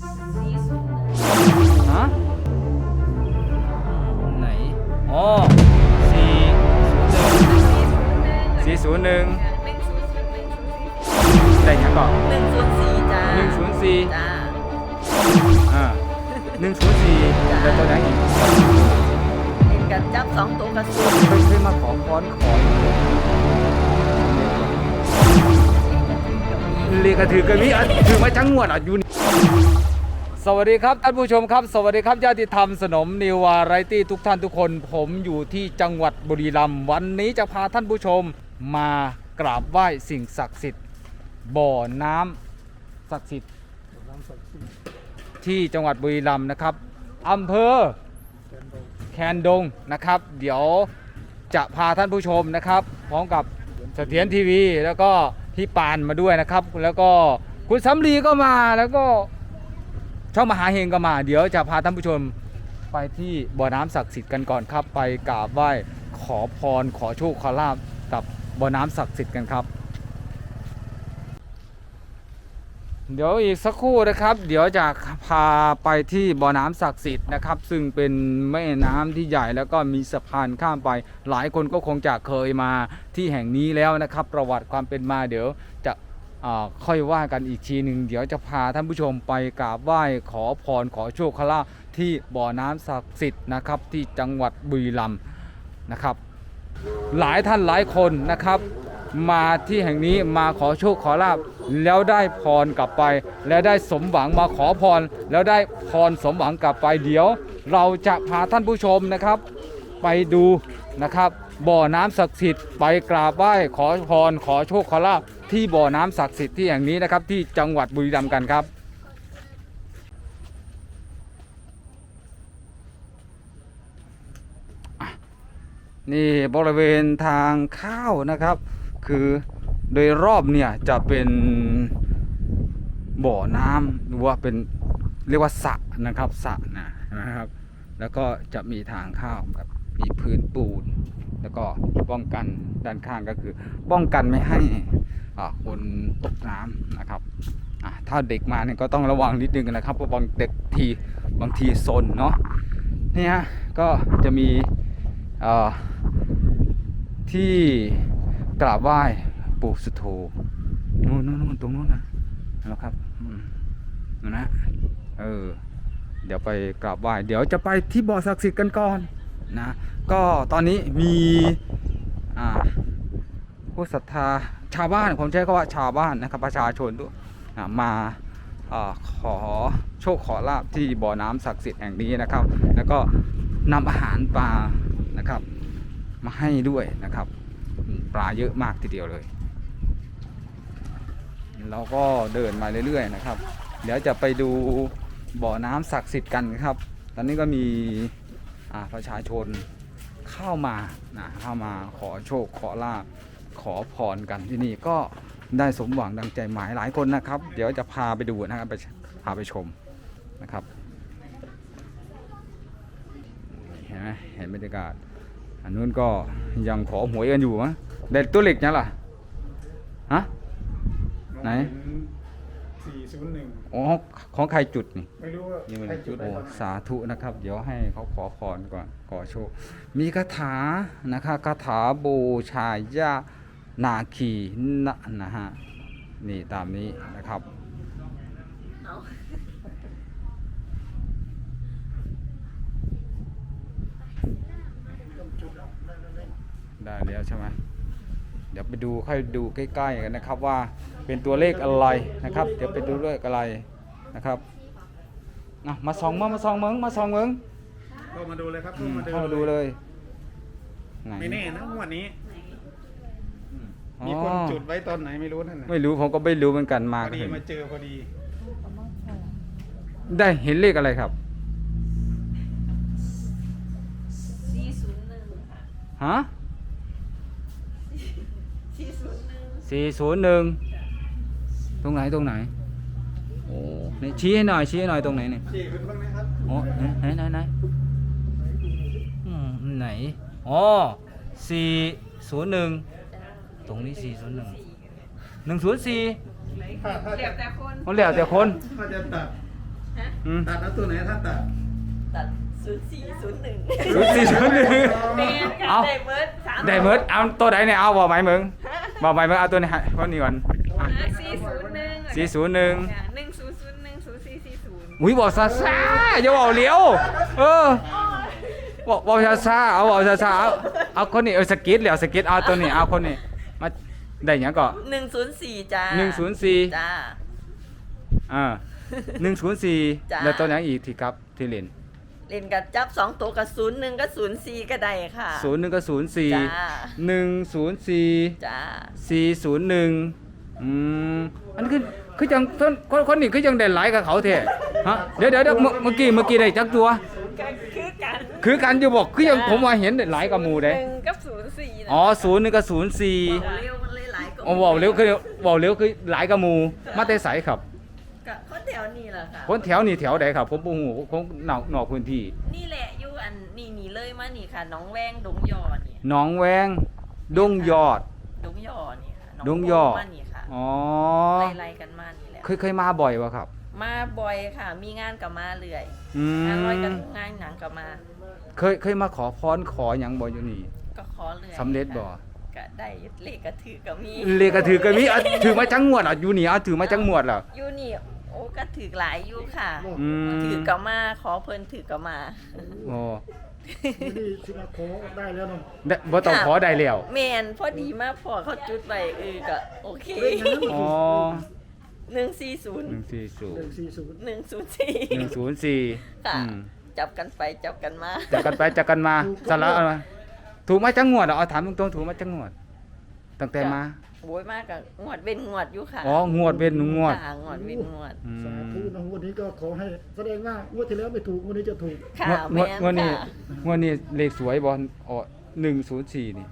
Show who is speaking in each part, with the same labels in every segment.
Speaker 1: สี่ศูนย์หนึ่ง
Speaker 2: ฮะไหน อ๋อสี่สี่ศูนย์หนึ่ง
Speaker 1: หนึ่งศูนย์หนึ่งศูนย์สี่
Speaker 2: ได้ยังก่อน
Speaker 1: หนึ่งศูนย์สี่จ้า
Speaker 2: หนึ่งศูนย์สี่
Speaker 1: จ้า
Speaker 2: อ่าหนึ่งศูนย์สี่แล้วตัวไหนอีก
Speaker 1: เห็นกันจับสองตัวกระสุน
Speaker 2: เคยเคยมาขอพรขอเรียกกระถือกันนี้อะถือมาจังหวัดอะอยู่นี่ สวัสดีครับท่านผู้ชมครับ สวัสดีครับญาติธรรมสนมนิวาไรตี้ทุกท่านทุกคน ผมอยู่ที่จังหวัดบุรีรัมย์วันนี้จะพาท่านผู้ชมมากราบไหว้สิ่งศักดิ์สิทธิ์บ่อน้ำศักดิ์สิทธิ์ที่จังหวัดบุรีรัมย์นะครับอำเภอแคนดงนะครับ เดี๋ยวจะพาท่านผู้ชมนะครับพร้อมกับเสถียรทีวี แล้วก็พี่ปานมาด้วยนะครับ แล้วก็คุณสำลีก็มาแล้วก็ ช่องมหาเฮงก็มา เดี๋ยวจะพาท่านผู้ชมไปที่บ่อน้ำศักดิ์สิทธิ์กันก่อนครับ ไปกราบไหว้ขอพรขอโชคขอลาบกับบ่อน้ำศักดิ์สิทธิ์กันครับ เดี๋ยวอีกสักครู่นะครับ เดี๋ยวจะพาไปที่บ่อน้ำศักดิ์สิทธิ์นะครับ ซึ่งเป็นแม่น้ำที่ใหญ่แล้วก็มีสะพานข้ามไป หลายคนก็คงจะเคยมาที่แห่งนี้แล้วนะครับ ประวัติความเป็นมาเดี๋ยว ค่อยว่ากันอีกทีหนึ่งเดี๋ยวจะพาท่านผู้ชมไปกราบไหว้ขอพรขอโชคขอลาภที่บ่อน้ำศักดิ์สิทธิ์นะครับที่จังหวัดบุรีรัมย์นะครับ หลายท่านหลายคนนะครับ มาที่แห่งนี้มาขอโชคขอลาบแล้วได้พรกลับไป แล้วได้สมหวังมาขอพร แล้วได้พรสมหวังกลับไป เดี๋ยว เราจะพาท่านผู้ชมนะครับ ไปดูนะครับ บ่อน้ำศักดิ์สิทธิ์ไปกราบไหว้ขอพรขอโชคขอลาบ ที่บ่อน้ำศักดิ์สิทธิ์ที่แห่งนี้นะครับ ที่จังหวัดบุรีรัมย์กันครับ นี่บริเวณทางเข้านะครับ คือโดยรอบเนี่ยจะเป็นบ่อน้ำหรือว่าเป็นเรียกว่าสระนะครับสระนะนะครับ แล้วก็จะมีทางเข้าแบบมีพื้นปูน แล้วก็ป้องกันด้านข้างก็คือ ป้องกันไม่ให้ คนตกน้ำนะครับถ้าเด็กมาเนี่ยก็ต้องระวังนิดนึงนะครับเพราะบางเด็กทีบางทีซนเนาะนี่ฮะก็จะมีที่กราบไหว้ปู่สุโธนู่นนู่นตรงนู้นนะนะครับนนนะเออ เดี๋ยวไปกราบไหว้ เดี๋ยวจะไปที่บ่อศักดิ์สิทธิ์กันก่อนนะ ก็ตอนนี้มี อ่า ผู้ศรัทธา ชาวบ้านผมใช้คำว่าชาวบ้านนะครับประชาชนด้วยมาอขอโชคขอลาบที่บ่อน้ำศักดิ์สิทธิ์แห่งนี้นะครับ แล้วก็นำอาหารปลานะครับ มาให้ด้วยนะครับ ปลาเยอะมากทีเดียวเลยเราก็เดินมาเรื่อยๆนะครับ เดี๋ยวจะไปดูบ่อน้ำศักดิ์สิทธิ์กันครับ ตอนนี้ก็มีประชาชนเข้ามานะเข้ามาขอโชคขอลาบ ขอพรกันที่นี่ก็ได้สมหวังดังใจหมายหลายคนนะครับ เดี๋ยวจะพาไปดูนะครับไปพาไปชมนะครับเห็นไหมเห็นบรรยากาศอันนู้นก็ยังขอหวยกันอยู่มั้งเด็ดตัวเล็กเนี่ยล่ะฮะไหน
Speaker 3: สี่ศูนย์หนึ่ง
Speaker 2: อ๋อของใครจุดนี่
Speaker 3: ไม่รู้ว่า
Speaker 2: นี่มัน
Speaker 3: ใครจุด
Speaker 2: โอ้
Speaker 3: ได้ตอนไหน
Speaker 2: สาธุนะครับ เดี๋ยวให้เขาขอพรก่อนขอโชค มีคาถานะคะคาถาบูชายา นาคีนะนะฮะ นี่ตามนี้นะครับ
Speaker 1: เอา
Speaker 2: ได้แล้วใช่ไหมเดี๋ยวไปดูค่อยดูใกล้ๆกันนะครับว่าเป็นตัวเลขอะไรนะครับ เดี๋ยวไปดูเลขอะไรนะครับอะมาส่องมามาส่องเมืองมาส่องเมือง
Speaker 3: เข้ามาดูเลยครับ
Speaker 2: อืม
Speaker 3: เข้ามาดู
Speaker 2: เข้ามาดูเลย ไหน
Speaker 3: ไม่แน่นะงวดนี้
Speaker 2: อ๋อ
Speaker 3: มีคนจุดไว้ตอนไหนไม่รู้นั่นน่ะ
Speaker 2: ไม่รู้ผมก็ไม่รู้เหมือนกัน
Speaker 3: พ
Speaker 2: มา
Speaker 3: อ
Speaker 2: ก็
Speaker 3: ดี
Speaker 2: เห็น
Speaker 3: มาเจอพอดี
Speaker 2: ได้เห็นเลขอะไรครับ
Speaker 1: สี่ศูนย์หนึ่งค่ะ
Speaker 2: ฮะ
Speaker 1: สี่ศูนย์หนึ่ง
Speaker 2: สี่ศูนย์หนึ่งตรงไหนตรงไหนโอ้นี่ชี้ให้หน่อยชี้ให้หน่อยตรงไหนเนี่ย
Speaker 3: เจ๊ขึ้นบ้างไหมครับ
Speaker 2: โอ้ไหนไหนไหนอืมไหนอ๋อสี่ศูนย์หนึ่ง ตรงนี้สี่ศูนย์หนึ่งหนึ่งศูนย์สี่
Speaker 3: ถ้าถ้า
Speaker 1: เดี๋
Speaker 3: จะ
Speaker 1: ยวแต่คน
Speaker 2: มันแล้วแต่คน
Speaker 3: ถ้าจะตัด
Speaker 1: ฮะ
Speaker 2: อืม
Speaker 3: ตัดเอาตัวไหนถ้าตัด
Speaker 1: ตัดศูนย์สี่ศูนย์หนึ่ง
Speaker 2: ศูนย์สี่ศูนย์หนึ่ง
Speaker 1: แมนค่ะ
Speaker 2: เอา
Speaker 1: ได้เบิร์ดสาม
Speaker 2: ได้เมิดเอาตัวไหนเนี่ยเอาบอกไหมมึงบอกไหมมึงเอาตัวไหนคนนี้ก่อน
Speaker 1: สี่ศูนย์หนึ่ง
Speaker 2: สี่ศูนย์หนึ่ง
Speaker 1: หนึ่งศูนย์ศูนย์หนึ่งศูนย์สี่สี่ศูนย์
Speaker 2: อุ้ยบอกซาซาอย่าบอกเลี้ยวเออบอกบอกซาซาเอาบอกซาซาเอาเอาคนนี้เออสกิทเหลียวสกิทเอาตัวนี้เอาคนนี้ มาได้หยังก่อน
Speaker 1: หนึ่งศูนย์สี่จ้า
Speaker 2: หนึ่งศูนย์สี่
Speaker 1: จ้า
Speaker 2: อ่าหนึ่งศูนย์สี่
Speaker 1: จ้ะ
Speaker 2: แล้วตัวไหนอีกที่ครับที่เล่น
Speaker 1: เล่นกับจับสองตัวกับศูนย์หนึ่งก็ศูนย์สี่ก็ได้ค่ะ
Speaker 2: ศูนย์หนึ่งก็ศูนย์สี่
Speaker 1: จ้า
Speaker 2: หนึ่งศูนย์สี่
Speaker 1: จ้า
Speaker 2: สี่ศูนย์หนึ่งอืมอันนี้คือคือจังคนคนคนนี้คือจังได้หลายกับเขาเท่ฮะเดี๋ยวเดี๋ยวเดี๋ยวเมื่อเมื่อกี้เมื่อกี้ได้จักตัว
Speaker 1: ก็คือกัน
Speaker 2: คือกันอยู่บอกคือยังผมว่าเห็นได้หลายกับหมู่
Speaker 1: ห
Speaker 2: เด้
Speaker 1: นึ่งกับศูนย์สี่นะ
Speaker 2: อ๋อศูนย์หนึ่งกับศูนย์สี่
Speaker 1: บอกเร็วมันเลยหลายกว่า
Speaker 2: อ๋อบอกเร็วคือบอกเร็วคือหลายกับหมู่มาแต่ไสครับ
Speaker 1: กับคนแถวนี้แหละค่ะ
Speaker 2: คนแถวนี้แถวใดครับ ผมบ่ฮู้ผมนอกนอกพื้นที่
Speaker 1: นี่แหละอยู่อันนี่นี่เลยมานี่ค่ะน้องแวงดงยอนี่
Speaker 2: หนองแวงดงยอด
Speaker 1: ดงยอนี่ค่ะน้
Speaker 2: ดงยอ
Speaker 1: มานี่ค่ะ
Speaker 2: อ๋อ
Speaker 1: ไล่ๆกันมานี่แหละ
Speaker 2: เคยเคยมาบ่อยวะครับ
Speaker 1: มาบ่อยค่ะ มีงานกับมาเรื่อย
Speaker 2: อื
Speaker 1: งานร้อยกัน
Speaker 2: ม
Speaker 1: งานหนังกับมา
Speaker 2: เคยเคยมาขอพรขอหยังบ่อยู่นี่
Speaker 1: ก็ขอเรื่อย
Speaker 2: สำเร็จบ่
Speaker 1: ค่ะก็ได้เลขกระถือก็มี
Speaker 2: เลขก็ถือก็มีอะถือมาจังงวดอะอยู่นี่อะถือมาจังงวดเหรอ
Speaker 1: อยู่นี่โอ้ก็ถือหลายอยู่ค่ะ
Speaker 2: อืม
Speaker 1: ถือก็มาขอเพิ่นถือก็มา
Speaker 2: อ๋อ
Speaker 4: นี่สิมาขอได้แล้วเนาะ
Speaker 2: ได้บ่ต้องขอได้แล้ว
Speaker 1: แมนพอดีมากพอเขาจุดไปเออก็โอเค
Speaker 2: อ๋อ
Speaker 1: หนึ่งสี่ศูนย์
Speaker 4: หนึ่ง
Speaker 2: 140
Speaker 4: สี่ศูนย์
Speaker 1: หนึ่งศูนย์สี่
Speaker 2: 104
Speaker 1: ค่ะ
Speaker 2: อืม
Speaker 1: จับกันไปจับกันมา
Speaker 2: จับกันไปจับกันมาสาระเอามา ถูกมาจังงวดเหรอเอาถามตรงๆถูกมาจังงวด ตั้งแต่มา
Speaker 1: โวยมากกับงวดเป็นงวดอยู่ค่ะ
Speaker 2: อ๋องวดเป็นงวด
Speaker 1: ค่ะงวดเป็นงวด
Speaker 2: อืม
Speaker 4: สาธุนะงวันนี้ก็ขอให้แสดงว่างวดที่แล้วไม่ถูกงวันนี้จะถูก
Speaker 1: ค่ะ
Speaker 2: งวด
Speaker 1: แม
Speaker 2: งวด
Speaker 1: น
Speaker 2: นี้
Speaker 1: ค่ะ
Speaker 2: งวดนี้เลขสวยบอลอ๋อ104นี่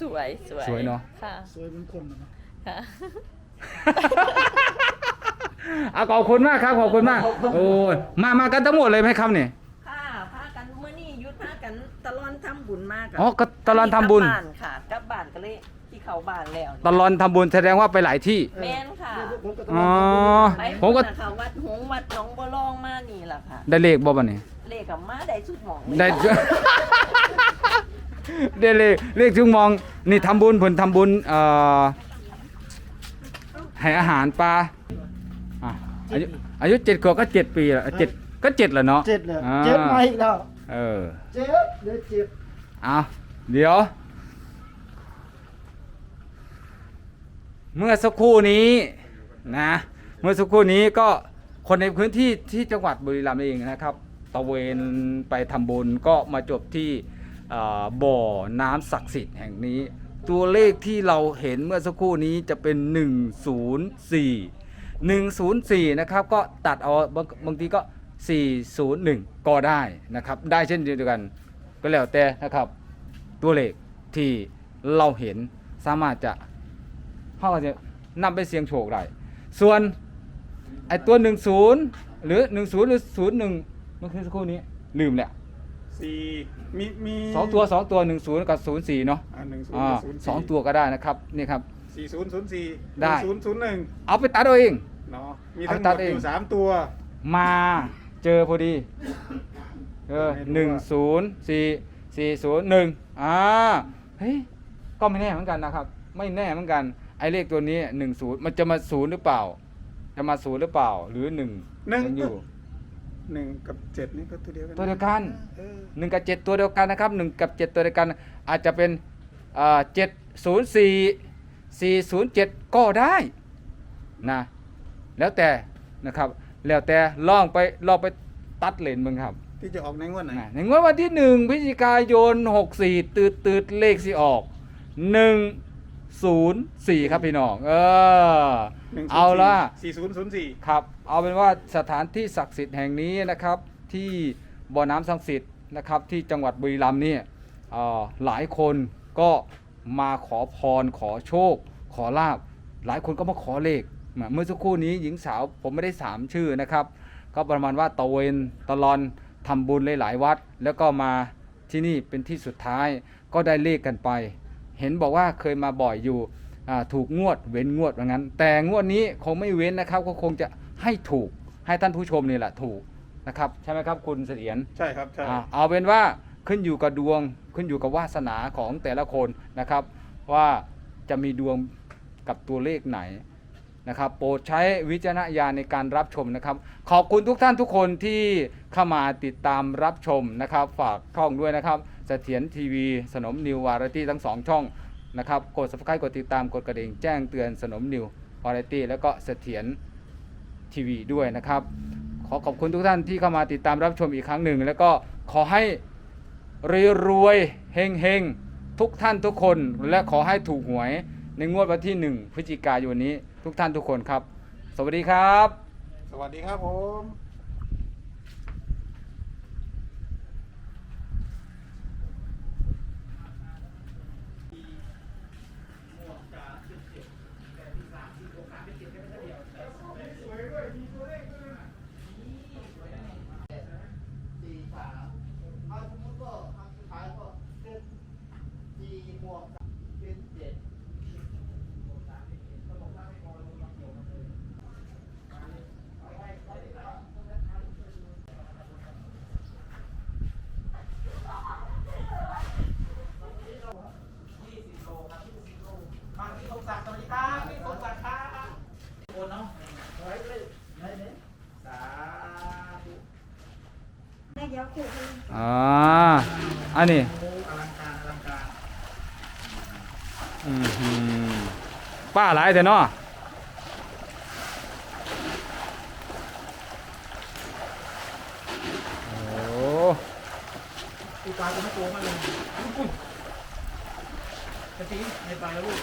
Speaker 1: สวยสวย
Speaker 2: สวยเนอะ
Speaker 1: ค่ะ
Speaker 4: สวยเหมือนคนนะเนาะ
Speaker 1: ค่ะ
Speaker 2: อะขอบคุณมากครับขอบคุณมาก โอ้ยมามากันทั้งหมดเลยไหมครับเนี่ย
Speaker 1: ค่ะพากันเมื่อนี้หยุดพากันตลอดทำ บุญมาก
Speaker 2: อ๋อก็ตลอดทำบุญ
Speaker 1: กลับ้านค่ะกลับบ้านก็เลยที่เขาบ้านแล้ว
Speaker 2: ตลอนทำบุญแสดงว่าไปหลายที่
Speaker 1: แมนค่ะ
Speaker 4: ผมก็
Speaker 2: อ๋อ
Speaker 1: ไป
Speaker 2: ผมก็
Speaker 1: พุ่นน่ะค่ะวัดหงส์วัดหนองบัวรองมานี่แหละค่ะ
Speaker 2: ได้เลขบ่บัดนี้
Speaker 1: เลขกับมาได้สุดหมองเลย
Speaker 2: ได้
Speaker 1: ค่ะ
Speaker 2: ได้เลขเลขจึงมองนี่ทำบุญผลทำบุญเอ่อให้อาหารปลาอะอายุอายุเจ็ดขวบก็เจ็ดปีแล้วเจ็ดก็เจ็ดแล้วเนาะ
Speaker 4: เจ็ดเลย
Speaker 2: อ่า
Speaker 4: เจ็ดมาอีกแล้ว
Speaker 2: เออ
Speaker 4: เจ็ดเดี๋ยวเจ็ด
Speaker 2: เอาเดี๋ยว เมื่อสักครู่นี้นะ เมื่อสักครู่นี้ก็คนในพื้นที่ที่จังหวัดบุรีรัมย์เองนะครับตะเวนไปทำบุญก็มาจบที่บ่อน้ำศักดิ์สิทธิ์แห่งนี้ ตัวเลขที่เราเห็นเมื่อสักครู่นี้จะเป็น 104 104 นะครับ ก็ตัดเอาบางบางทีก็ 401 ก็ได้นะครับ ได้เช่นเดียวกัน ก็แล้วแต่นะครับ ตัวเลขที่เราเห็นสามารถจะเขาก็จะนำไปเสียงโชคได้ส่วนไอ้ตัว 10 หรือ 10 หรือ 01 มันคือสักครู่นี้ลืมแหละ
Speaker 3: สี่มีมี
Speaker 2: สองตัว2ตัว10 กับ 04 เนาะ
Speaker 3: อ่าหนึ่งศูน
Speaker 2: อ่า
Speaker 3: ย์ศูนย์
Speaker 2: สองตัวก็ได้นะครับนี่ครับ
Speaker 3: สี่ศูนย์ศูนย์สี่
Speaker 2: ได้
Speaker 3: ศูนย์ศูนย์หนึ่ง
Speaker 2: เอาไปตัดเอาเอง
Speaker 3: เนาะมี
Speaker 2: เอา
Speaker 3: ทั้งห
Speaker 2: ตั
Speaker 3: ม
Speaker 2: ด
Speaker 3: ด
Speaker 2: เอง
Speaker 3: อยู่สามตัว
Speaker 2: มาเจอพอดี เออ
Speaker 3: ไม่รู้
Speaker 2: หนึ่ง
Speaker 3: ว่า
Speaker 2: ศูนย์สี่สี่ศูนย์หนึ่งอ่าเฮ้ยก็ไม่แน่เหมือนกันนะครับ ไม่แน่เหมือนกันไอ้เลขตัวนี้หนึ่งศูนย์มันจะมาศูนย์หรือเปล่า จะมาศูนย์หรือเปล่า หรือหนึ่ง
Speaker 3: หนึ่ง
Speaker 2: ยังอยู่
Speaker 3: หนึ่งกับเจ็ดนี่ก็ตัวเดียวกัน
Speaker 2: ตัวเดียวกัน
Speaker 3: เออ
Speaker 2: หนึ่งกับเจ็ดตัวเดียวกันนะครับหนึ่งกับเจ็ดตัวเดียวกัน อาจจะเป็นเจ็ดศูนย์สี่สี่ศูนย์เจ็ดก็ได้นะแล้วแต่นะครับ แล้วแต่ลองไปลองไปตัดเลนมึงครับ
Speaker 3: ที่จะออกในงวดไหน
Speaker 2: นะในงวดวันที่หนึ่งพฤศจิกายนหกสี่ตืดตืดเลขสิออกหนึ่งศูนย์สี่ครับพี่น้อง เออเอาละ
Speaker 3: สี่ศูนย์ศูนย์สี่
Speaker 2: ครับ เอาเป็นว่าสถานที่ศักดิ์สิทธิ์แห่งนี้นะครับ ที่บ่อน้ำศักดิ์สิทธิ์นะครับที่จังหวัดบุรีรัมย์เนี่ยเอ่อหลายคนก็มาขอพรขอโชค ขอลาบหลายคนก็มาขอเลขเมื่อสักครู่นี้หญิงสาวผมไม่ได้สามชื่อนะครับ ก็ประมาณว่าตะเวนตะลอน ทำบุญหลายๆวัด แล้วก็มาที่นี่เป็นที่สุดท้ายก็ได้เลขกันไป เห็นบอกว่าเคยมาบ่อยอยู่อ่าถูกงวดเว้นงวดว่างั้น แต่งวดนี้คงไม่เว้นนะครับ ก็คงจะให้ถูกให้ท่านผู้ชมนี่แหละถูกนะครับใช่ไหมครับคุณเสถียร
Speaker 3: ใช่ครับใช่
Speaker 2: อ่าเอาเป็นว่าขึ้นอยู่กับดวงขึ้นอยู่กับวาสนาของแต่ละคนนะครับ ว่าจะมีดวงกับตัวเลขไหน นะครับโปรดใช้วิจารณญาณในการรับชมนะครับ ขอบคุณทุกท่านทุกคนที่เข้ามาติดตามรับชมนะครับ ฝากช่องด้วยนะครับเสถียรทีวี สนมนิววารตี้ทั้งสองช่องนะครับกด subscribe กดติดตามกดกระดิ่งแจ้งเตือนสนมนิววารตี้แล้วก็เสถียรทีวีด้วยนะครับ ขอขอบคุณทุกท่านที่เข้ามาติดตามรับชมอีกครั้งหนึ่ง แล้วก็ขอให้รวยรวยๆเฮงเฮงๆทุกท่านทุกคน และขอให้ถูกหวยในงวดวันที่ 1 พฤศจิกายนนี้ ทุกท่านทุกคนครับ สวัสดีครับ
Speaker 3: สวัสดีครับผม
Speaker 4: สี่สามเอาสมมติก็ทำสุดท้ายก็เป็นสี่บวกสามเป็นเจ็ด
Speaker 2: อ่าอันนี้อือหือป้าหลายแต่เนาะโอ้
Speaker 4: ปลาจะไม่โกงมากเลยอุ้ยกระตีในปลาแล้วลูก